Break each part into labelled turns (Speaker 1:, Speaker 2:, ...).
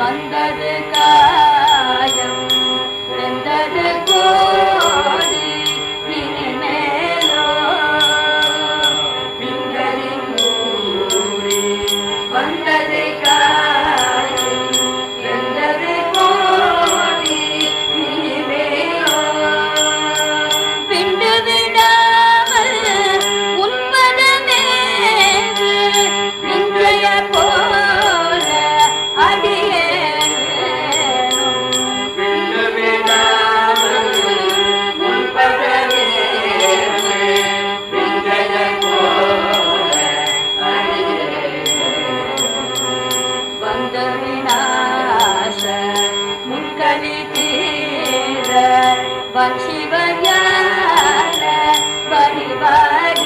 Speaker 1: வந்தது கா
Speaker 2: ना मुकरी बही परिवार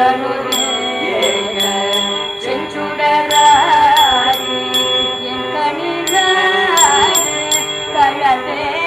Speaker 1: எங்களுடைய என் கணிராய் கழவே.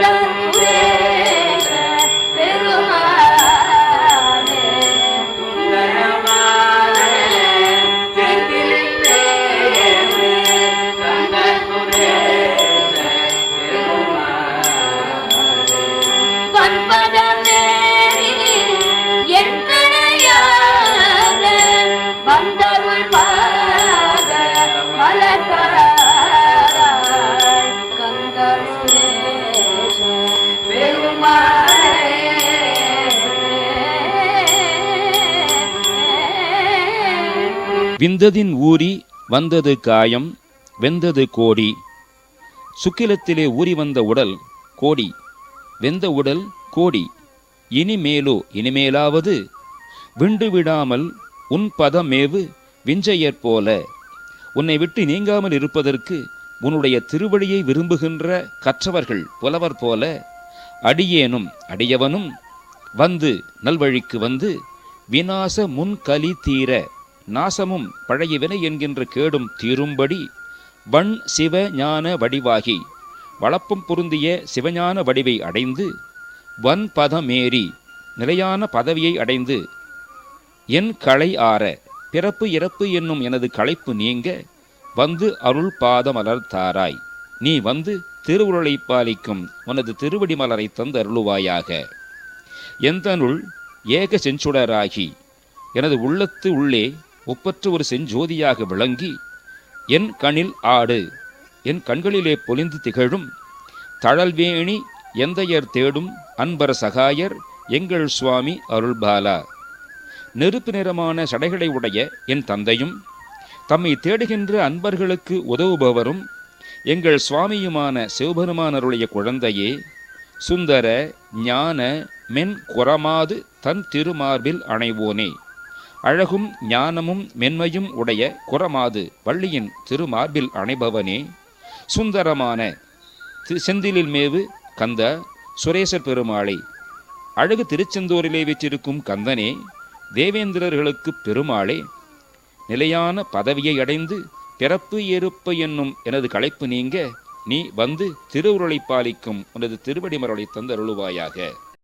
Speaker 1: Allah.
Speaker 3: விந்ததின் ஊறி வந்தது காயம் வெந்தது கோடி. சுக்கிலத்திலே ஊறி வந்த உடல் கோடி வெந்த உடல் கோடி. இனிமேலோ இனிமேலாவது விண்டு விடாமல் உன் பதமேவு விஞ்சையற் போல. உன்னை விட்டு நீங்காமல் இருப்பதற்கு உன்னுடைய திருவழியை விரும்புகின்ற கற்றவர்கள் புலவர் போல. அடியேனும் அடியவனும் வந்து நல்வழிக்கு வந்து விநாச முன்கலி தீர நாசமும் பழைய வினை என்கின்ற கேடும் தீரும்படி வண் சிவ ஞான வடிவாகி வளப்பம் பொருந்திய சிவஞான வடிவை அடைந்து வன் பதமேறி நிலையான பதவியை அடைந்து என் களை ஆற பிறப்பு இறப்பு என்னும் எனது களைப்பு நீங்க வந்து அருள் பாதமலர் தாராய் நீ வந்து திருவுருளை பாலிக்கும் உனது திருவடி மலரை தந்து அருளுவாயாக. எந்தனுள் ஏக செஞ்சுடராகி எனது உள்ளத்து உள்ளே ஒப்பற்ற ஒரு செஞ்சோதியாக விளங்கி என் கணில் ஆடு என் கண்களிலே பொலிந்து திகழும் தழல்வேணி எந்தையர் தேடும் அன்பர சகாயர் எங்கள் சுவாமி அருள்பாலா. நெருப்பு நிறமான சடைகளை உடைய என் தந்தையும் தம்மை தேடுகின்ற அன்பர்களுக்கு உதவுபவரும் எங்கள் சுவாமியுமான சிவபெருமானருடைய குழந்தையே சுந்தர ஞான மென் குறமாது தன் திருமார்பில் அணைவோனே. அழகும் ஞானமும் மென்மையும் உடைய குறமாது வள்ளியின் திருமார்பில் அணைபவனே. சுந்தரமான தி- செந்திலில் மேவு கந்த சுரேசர் பெருமாளை. அழகு திருச்செந்தூரிலே வீற்றிருக்கும் கந்தனே தேவேந்திரர்களுக்கு பெருமாளே. நிலையான பதவியை அடைந்து பிறப்பு எருப்பு என்னும் எனது களைப்பு நீங்க நீ வந்து திருவுருளை பாலிக்கும் உனது திருவடிமரலை தந்தருளுவாயாக.